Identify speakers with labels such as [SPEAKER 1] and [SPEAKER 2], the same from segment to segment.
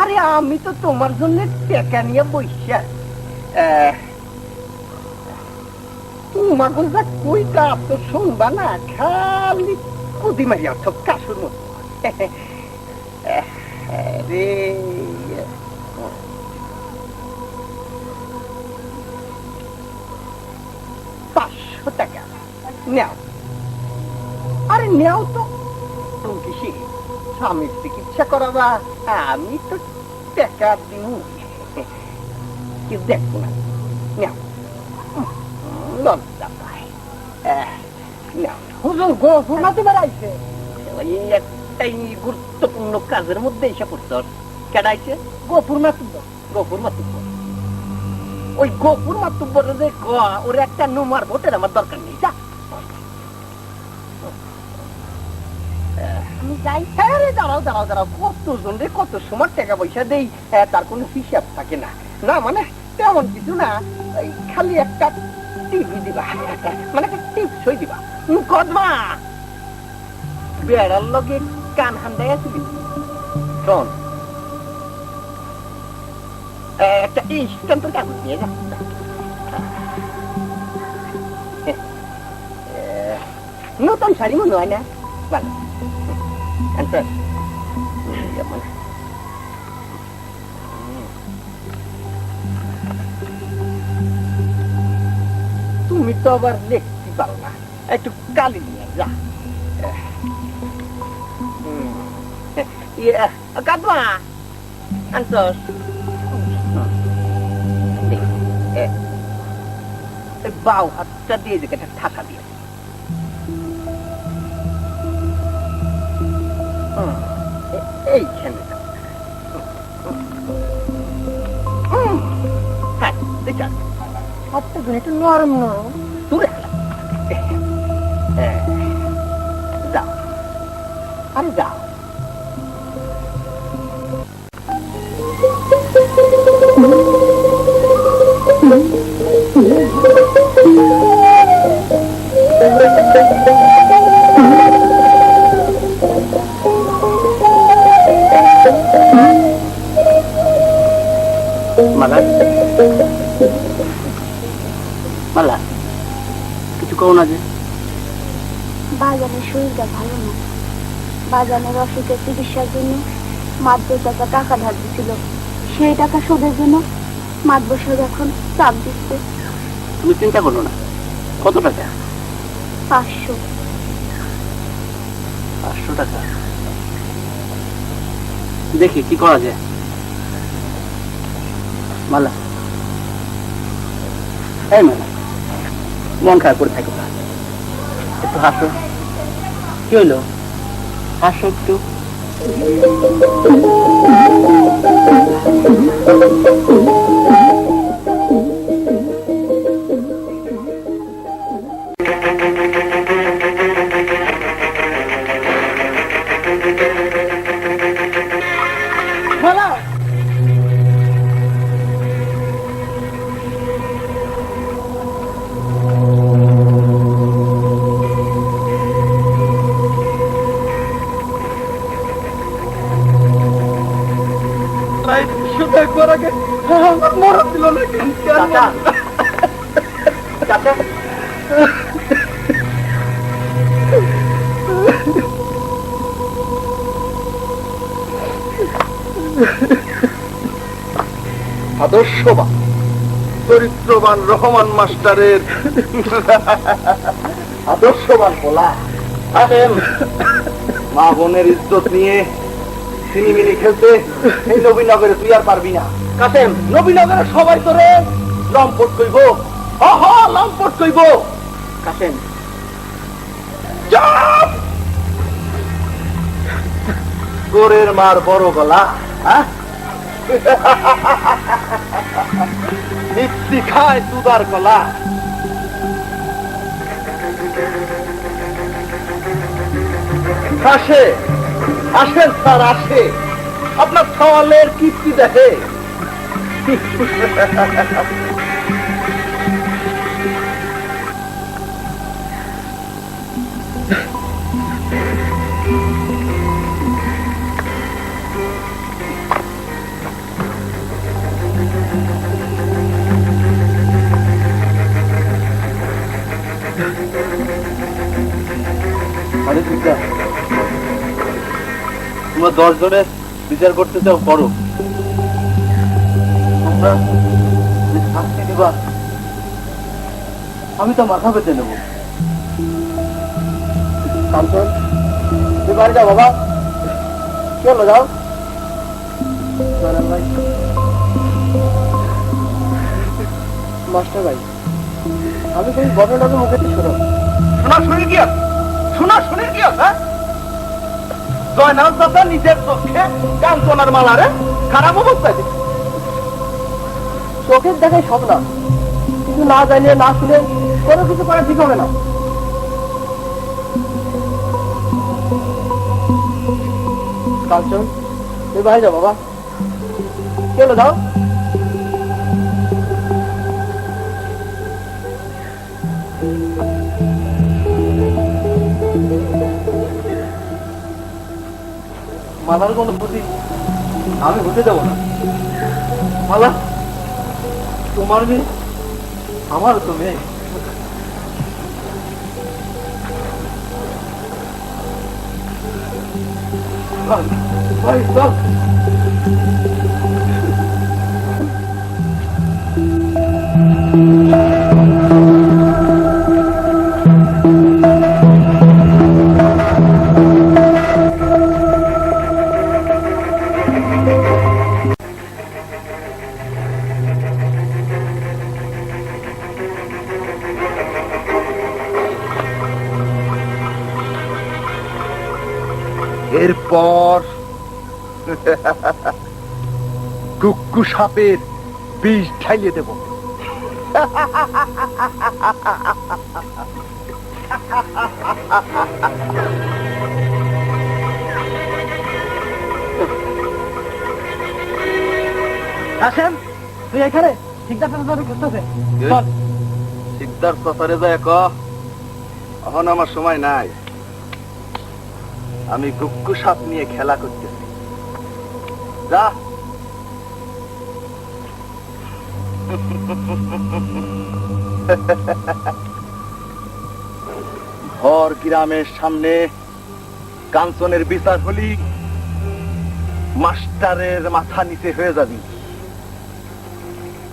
[SPEAKER 1] আরে, আমি তো তোমার জন্য টেকা নিয়ে বসে। তোমার যা কইটা তো শুনবা না, খালি কুদি মারিয়া কাশুর মতো। পাঁচশো টাকা। নেও। আরে, নেও তো। তুমি কি স্বামীর চিকিৎসা করাবা আমি তো টাকা দিব দেখব না? লজ্জা
[SPEAKER 2] হুজুর বেড়াইছে।
[SPEAKER 1] ওই একটাই গুরুত্বপূর্ণ কাজের মধ্যে এসে পড়ছে। কেডাইছে?
[SPEAKER 2] গোফুর মাটি
[SPEAKER 1] গফুর মাতুব্বর। ওই মাতুব্বর যে ওর একটা নুমার ভোটের আমার দরকার নেই। যা।
[SPEAKER 2] আমি যাই।
[SPEAKER 1] হ্যাঁ দাঁড়াও দাঁড়াও দাঁড়াও। কতজন রে কত সময় টাকা পয়সা দেই? হ্যাঁ, তার কোনো হিসাব থাকে না। না মানে তেমন কিছু না। খালি একটা টিভি দিবা। মানে একটা টিপসই দিবা। কদমা বেড়ার লগে কান হান্দাই আসবি শোন। একটা ইনস্ট্যান্ট কাগজ নিয়ে যা। নতুন শাড়ি মনে হয় না? ভালো Antes. Llaman. তুমি তো আবার লিখতে পারো না একটু কালি নিয়ে যা। ইয়ে, কাদমা আনছস বাউ হাতটা দিয়ে যে একটা ঠাকা এইখানে হ্যাঁ।
[SPEAKER 2] হাতটা ধরে একটু নরম নরম।
[SPEAKER 1] দূরে আরে যাও। কিছু কও না যে।
[SPEAKER 3] বাজানের শরীরটা ভালো না। বাজানের অসুখের চিকিৎসার জন্য মাদ্র চাচা টাকা ধার দিছিল সেই টাকা শোধের জন্য মাদ্র সাহেব এখন চাপ দিচ্ছে।
[SPEAKER 1] তুমি চিন্তা করো না। কত টাকা?
[SPEAKER 3] পাঁচশো।
[SPEAKER 1] পাঁচশো টাকা। দেখি কি করা যায়? মালা। এই মালা। মন খারাপ করে থাকে। একটু হাসো। কি হইল? হাসো একটু।
[SPEAKER 2] আগে আমার মরণ দিল না কেন?
[SPEAKER 1] চাচা। চাচা।
[SPEAKER 4] আদর্শবান চরিত্রবান রহমান মাস্টারের আদর্শবান বলা মা বোনের ইজ্জত নিয়ে খেলতে, এই নবীনগরে তুই আর পারবি না। কাসেম নবীনগরে সবাই তোরে লম্পট কইব। লম্পট কইব। কাসেম। গোরের মার বড় গলা মিষ্টি খায় দুদার গলা। আসে আসেন স্যার আসে আপনার সওয়ালের কীর্তি দেখে Thank you. তোমরা দশ জনের বিচার করতে চাও করো। তোমরা শাস্তি দিবা আমি তো মাথা পেতে নেব।
[SPEAKER 1] তুই বাড়ি যাও বাবা। চলো যাও।
[SPEAKER 2] ভাই মাস্টার ভাই আমি সেই ঘটনাটা মুখে শোনো।
[SPEAKER 4] শোনা শুনি কি আছে? শোনা শুনি কি আছে হ্যাঁ? জয়নাল নিজের চোখে কাঞ্চনার মালারে খারাপ অবস্থায় দেখে।
[SPEAKER 2] চোখের দেখায় সব না। কিছু না জানিয়ে না শুনে কোনো কিছু করা ঠিক হবে না। কাঞ্চন তুই বাইরে যাও বাবা। চলো যাও?
[SPEAKER 4] মালার প্রতি আমি হতে দেবো না। মালা তোমার মেয়ে আমার তো মেয়ে। চল
[SPEAKER 5] এরপর কুক্কু সাপের বিষ ঢাইলে দেব।
[SPEAKER 2] আসেন তুই এখানে? খুঁজতেছে
[SPEAKER 4] যায় ক। এখন আমার সময় নাই। আমি গুক্কু সাপ নিয়ে খেলা করতেছি। ঘর গ্রামের সামনে কাঞ্চনের বিচার হলি মাস্টারের মাথা নিচে হয়ে যাবি।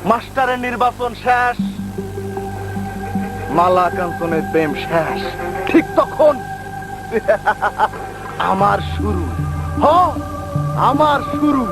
[SPEAKER 4] মাস্টারের নির্বাচন শেষ, মালা কাঞ্চনের প্রেম শেষ। ঠিক তখন আমার শুরু। হ! আমার শুরু।